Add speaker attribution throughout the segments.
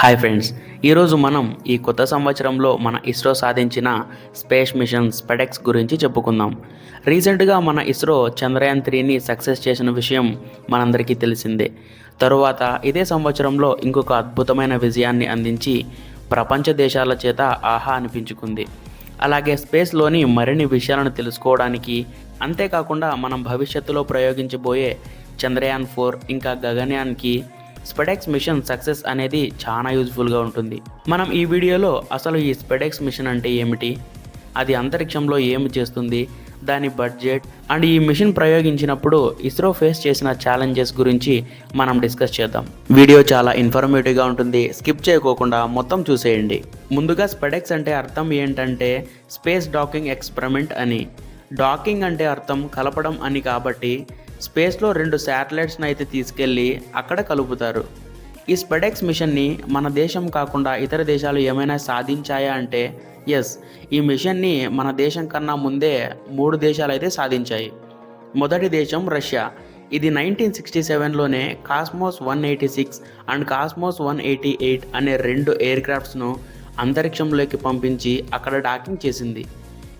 Speaker 1: Hi friends ఈరోజు మనం ఈ కొత్త సంవత్సరంలో మన ఇస్రో సాధించిన స్పేస్ మిషన్ స్పెడెక్స్ గురించి చెప్పుకుందాం. రీసెంట్గా మన ఇస్రో చంద్రయాన్ త్రీని సక్సెస్ చేసిన విషయం మనందరికీ తెలిసిందే. తరువాత ఇదే సంవత్సరంలో ఇంకొక అద్భుతమైన విజయాన్ని అందించి ప్రపంచ దేశాల చేత ఆహా అనిపించుకుంది. అలాగే స్పేస్లోని మరిన్ని విషయాలను తెలుసుకోవడానికి అంతేకాకుండా మనం భవిష్యత్తులో ప్రయోగించబోయే చంద్రయాన్ ఫోర్ ఇంకా గగన్యాన్కి స్పెడెక్స్ మిషన్ సక్సెస్ అనేది చాలా యూజ్ఫుల్గా ఉంటుంది. మనం ఈ వీడియోలో అసలు ఈ స్పెడెక్స్ మిషన్ అంటే ఏమిటి? అది అంతరిక్షంలో ఏమి చేస్తుంది? దాని బడ్జెట్ అండ్ ఈ మిషన్ ప్రయోగించినప్పుడు ఇస్రో ఫేస్ చేసిన ఛాలెంజెస్ గురించి మనం డిస్కస్ చేద్దాం. వీడియో చాలా ఇన్ఫర్మేటివ్గా ఉంటుంది. స్కిప్ చేయకోకుండా మొత్తం చూసేయండి. ముందుగా స్పెడెక్స్ అంటే అర్థం ఏంటంటే స్పేస్ డాకింగ్ ఎక్స్పెరిమెంట్ అని. డాకింగ్ అంటే అర్థం కలపడం అని కాబట్టి స్పేస్లో రెండు శాటిలైట్స్ని అయితే తీసుకెళ్ళి అక్కడ కలుపుతారు. ఈ స్పెడెక్స్ మిషన్ని మన దేశం కాకుండా ఇతర దేశాలు ఏమైనా సాధించాయా అంటే ఎస్ ఈ మిషన్ని మన దేశం కన్నా ముందే మూడు దేశాలు అయితే సాధించాయి. మొదటి దేశం రష్యా. ఇది nineteen sixty సెవెన్లోనే Cosmos one eighty six and Cosmos one eighty eight అనే రెండు ఎయిర్ క్రాఫ్ట్స్ను అంతరిక్షంలోకి పంపించి అక్కడ డాకింగ్ చేసింది.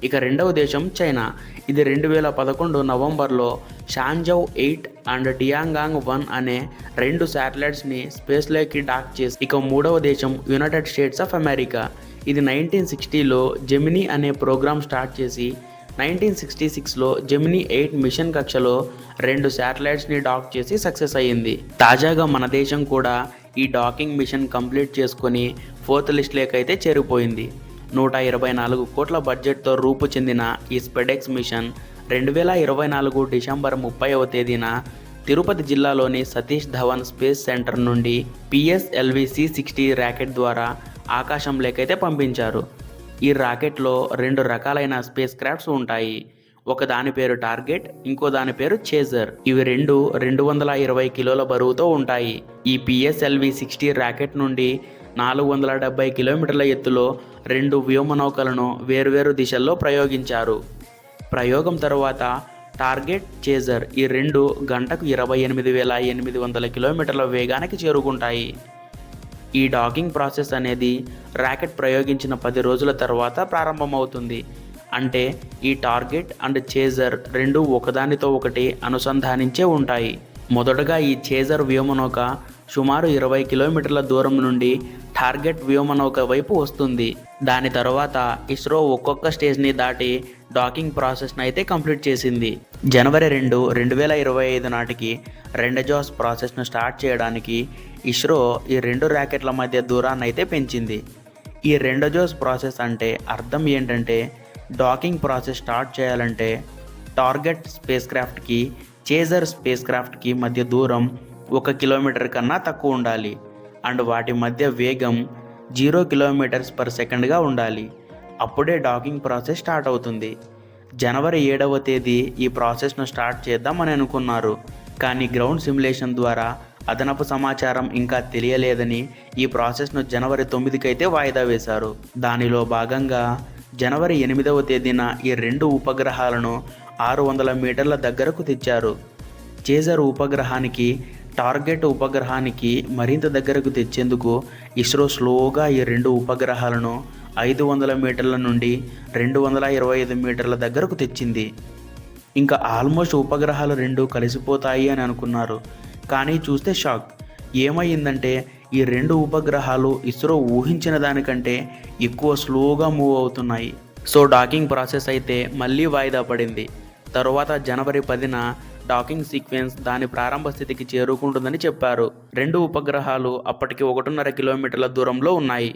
Speaker 1: ఇక రెండవ దేశం చైనా. ఇది రెండు వేల పదకొండు నవంబర్లో Shenzhou eight and Tiangong one అనే రెండు శాటిలైట్స్ని స్పేస్లోకి డాక్ చేసి ఇక మూడవ దేశం యునైటెడ్ స్టేట్స్ ఆఫ్ అమెరికా. ఇది నైన్టీన్ సిక్స్టీలో జెమినీ అనే ప్రోగ్రామ్ స్టార్ట్ చేసి నైన్టీన్ సిక్స్టీ సిక్స్లో జెమినీ ఎయిట్ మిషన్ కక్షలో రెండు శాటిలైట్స్ని డాక్ చేసి సక్సెస్ అయ్యింది. తాజాగా మన దేశం కూడా ఈ డాకింగ్ మిషన్ కంప్లీట్ చేసుకొని ఫోర్త్ లిస్ట్లోకి అయితే చేరిపోయింది. నూట ఇరవై నాలుగు కోట్ల బడ్జెట్తో రూపు చెందిన ఈ స్పెడెక్స్ మిషన్ రెండు వేల ఇరవై నాలుగు డిసెంబర్ ముప్పైవ తేదీన తిరుపతి జిల్లాలోని సతీష్ ధవన్ స్పేస్ సెంటర్ నుండి పిఎస్ఎల్వి సి సిక్స్టీ ర్యాకెట్ ద్వారా ఆకాశంలోకైతే పంపించారు. ఈ రాకెట్లో రెండు రకాలైన స్పేస్ క్రాఫ్ట్స్ ఉంటాయి. ఒక దాని పేరు టార్గెట్ ఇంకో దాని పేరు చేజర్. ఇవి రెండు రెండు వందల ఇరవై కిలోల బరువుతో ఉంటాయి. ఈ పిఎస్ఎల్వి సిక్స్టీ ర్యాకెట్ నుండి నాలుగు వందల డెబ్బై కిలోమీటర్ల ఎత్తులో రెండు వ్యోమనౌకలను వేర్వేరు దిశల్లో ప్రయోగించారు. ప్రయోగం తర్వాత టార్గెట్ చేజర్ ఈ రెండు గంటకు ఇరవై ఎనిమిది వేల ఎనిమిది వందల కిలోమీటర్ల వేగానికి చేరుకుంటాయి. ఈ డాకింగ్ ప్రాసెస్ అనేది ర్యాకెట్ ప్రయోగించిన పది రోజుల తర్వాత ప్రారంభమవుతుంది. అంటే ఈ టార్గెట్ అండ్ చేజర్ రెండు ఒకదానితో ఒకటి అనుసంధానించే ఉంటాయి. మొదటగా ఈ చేజర్ వ్యోమనౌక సుమారు ఇరవై కిలోమీటర్ల దూరం నుండి టార్గెట్ వ్యోమనౌక వైపు వస్తుంది. దాని తర్వాత ఇస్రో ఒక్కొక్క స్టేజ్ని దాటి డాకింగ్ ప్రాసెస్ని అయితే కంప్లీట్ చేసింది. జనవరి రెండు రెండు వేల ఇరవై ఐదు నాటికి రెండజాస్ ప్రాసెస్ను స్టార్ట్ చేయడానికి ఇస్రో ఈ రెండు ర్యాకెట్ల మధ్య దూరాన్ని అయితే పెంచింది. ఈ రెండజోస్ ప్రాసెస్ అంటే అర్థం ఏంటంటే డాకింగ్ ప్రాసెస్ స్టార్ట్ చేయాలంటే టార్గెట్ స్పేస్ క్రాఫ్ట్కి చేజర్ స్పేస్ క్రాఫ్ట్కి మధ్య దూరం ఒక కిలోమీటర్ కన్నా తక్కువ ఉండాలి. అండ్ వాటి మధ్య వేగం జీరో కిలోమీటర్స్ పర్ సెకండ్గా ఉండాలి. అప్పుడే డాకింగ్ ప్రాసెస్ స్టార్ట్ అవుతుంది. జనవరి ఏడవ తేదీ ఈ ప్రాసెస్ను స్టార్ట్ చేద్దామని అనుకున్నారు. కానీ గ్రౌండ్ సిమ్యులేషన్ ద్వారా అదనపు సమాచారం ఇంకా తెలియలేదని ఈ ప్రాసెస్ను జనవరి తొమ్మిదికైతే వాయిదా వేశారు. దానిలో భాగంగా జనవరి ఎనిమిదవ తేదీన ఈ రెండు ఉపగ్రహాలను ఆరు వందల మీటర్ల దగ్గరకు తెచ్చారు. చేజర్ ఉపగ్రహానికి టార్గెట్ ఉపగ్రహానికి మరింత దగ్గరకు తెచ్చేందుకు ఇస్రో స్లోగా ఈ రెండు ఉపగ్రహాలను ఐదు వందల మీటర్ల నుండి రెండు వందల ఇరవై ఐదు మీటర్ల దగ్గరకు తెచ్చింది. ఇంకా ఆల్మోస్ట్ ఉపగ్రహాలు రెండు కలిసిపోతాయి అని అనుకున్నారు. కానీ చూస్తే షాక్. ఏమైందంటే ఈ రెండు ఉపగ్రహాలు ఇస్రో ఊహించిన దానికంటే ఎక్కువ స్లోగా మూవ్ అవుతున్నాయి. సో డాకింగ్ ప్రాసెస్ అయితే మళ్ళీ వాయిదా పడింది. తరువాత జనవరి పదిన డాకింగ్ సీక్వెన్స్ దాని ప్రారంభ స్థితికి చేరుకుంటుందని చెప్పారు. రెండు ఉపగ్రహాలు అప్పటికి ఒకటిన్నర కిలోమీటర్ల దూరంలో ఉన్నాయి.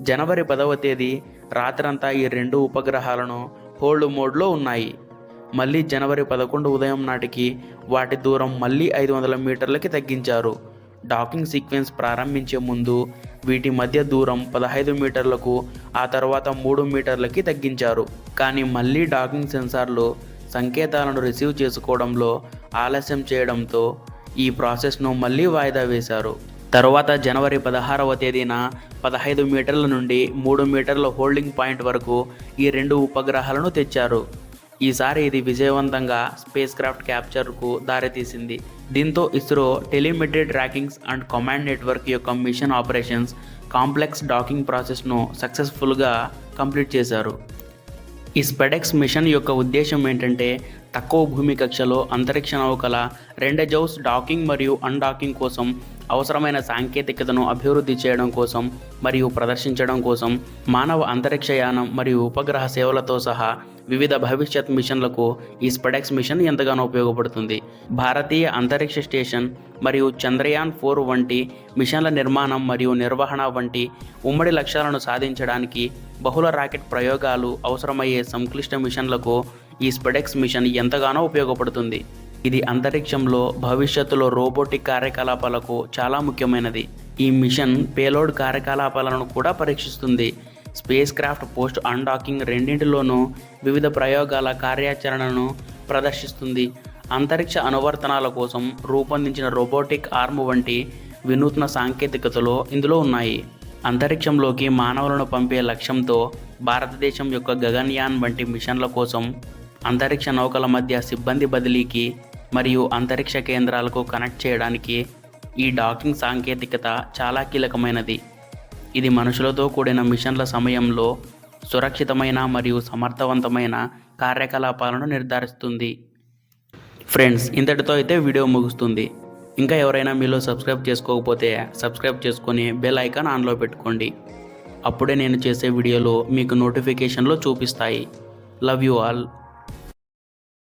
Speaker 1: జనవరి పదవ తేదీ రాత్రంతా ఈ రెండు ఉపగ్రహాలను హోల్డ్ మోడ్లో ఉన్నాయి. మళ్ళీ జనవరి పదకొండు ఉదయం నాటికి వాటి దూరం మళ్ళీ ఐదు వందల మీటర్లకి తగ్గించారు. డాకింగ్ సీక్వెన్స్ ప్రారంభించే ముందు వీటి మధ్య దూరం పదహైదు మీటర్లకు ఆ తర్వాత మూడు మీటర్లకి తగ్గించారు. కానీ మళ్ళీ డాకింగ్ సెన్సార్లు సంకేతాలను రిసీవ్ చేసుకోవడంలో ఆలస్యం చేయడంతో ఈ ప్రాసెస్ను మళ్ళీ వాయిదా వేశారు. తరువాత జనవరి పదహారవ తేదీన పదహైదు మీటర్ల నుండి మూడు మీటర్ల హోల్డింగ్ పాయింట్ వరకు ఈ రెండు ఉపగ్రహాలను తెచ్చారు. ఈసారి ఇది విజయవంతంగా స్పేస్ క్రాఫ్ట్ క్యాప్చర్కు దారితీసింది. దీంతో ISRO telemetry trackings and command network యొక్క మిషన్ ఆపరేషన్స్ కాంప్లెక్స్ డాకింగ్ ప్రాసెస్ను సక్సెస్ఫుల్గా కంప్లీట్ చేశారు. ఈ స్పెడెక్స్ మిషన్ యొక్క ఉద్దేశం ఏంటంటే తక్కువ భూమి కక్షలో అంతరిక్ష నౌకల రెండజౌస్ డాకింగ్ మరియు అన్డాకింగ్ కోసం అవసరమైన సాంకేతికతను అభివృద్ధి చేయడం కోసం మరియు ప్రదర్శించడం కోసం మానవ అంతరిక్షయానం మరియు ఉపగ్రహ సేవలతో సహా వివిధ భవిష్యత్ మిషన్లకు ఈ స్పెడెక్స్ మిషన్ ఎంతగానో ఉపయోగపడుతుంది. భారతీయ అంతరిక్ష స్టేషన్ మరియు చంద్రయాన్ ఫోర్ వంటి మిషన్ల నిర్మాణం మరియు నిర్వహణ వంటి ఉమ్మడి లక్ష్యాలను సాధించడానికి బహుళ రాకెట్ ప్రయోగాలు అవసరమయ్యే సంక్లిష్ట మిషన్లకు ఈ స్పెడెక్స్ మిషన్ ఎంతగానో ఉపయోగపడుతుంది. ఇది అంతరిక్షంలో భవిష్యత్తులో రోబోటిక్ కార్యకలాపాలకు చాలా ముఖ్యమైనది. ఈ మిషన్ పేలోడ్ కార్యకలాపాలను కూడా పరీక్షిస్తుంది. స్పేస్ క్రాఫ్ట్ పోస్ట్ అన్డాకింగ్ రెండింటిలోనూ వివిధ ప్రయోగాల కార్యాచరణను ప్రదర్శిస్తుంది. అంతరిక్ష అనువర్తనాల కోసం రూపొందించిన రోబోటిక్ ఆర్మ్ వంటి వినూత్న సాంకేతికతలు ఇందులో ఉన్నాయి. అంతరిక్షంలోకి మానవులను పంపే లక్ష్యంతో భారతదేశం యొక్క గగన్యాన్ వంటి మిషన్ల కోసం అంతరిక్ష నౌకల మధ్య సిబ్బంది బదిలీకి మరియు అంతరిక్ష కేంద్రాలకు కనెక్ట్ చేయడానికి ఈ డాకింగ్ సాంకేతికత చాలా కీలకమైనది. ఇది మనుషులతో కూడిన మిషన్ల సమయంలో సురక్షితమైన మరియు సమర్థవంతమైన కార్యకలాపాలను నిర్ధారిస్తుంది. ఫ్రెండ్స్ ఇంతటితో అయితే వీడియో ముగుస్తుంది. ఇంకా ఎవరైనా మీలో సబ్స్క్రైబ్ చేసుకోకపోతే సబ్స్క్రైబ్ చేసుకొని బెల్ ఐకాన్ ఆన్లో పెట్టుకోండి. అప్పుడే నేను చేసే వీడియోలు మీకు నోటిఫికేషన్లో చూపిస్తాయి. Love you all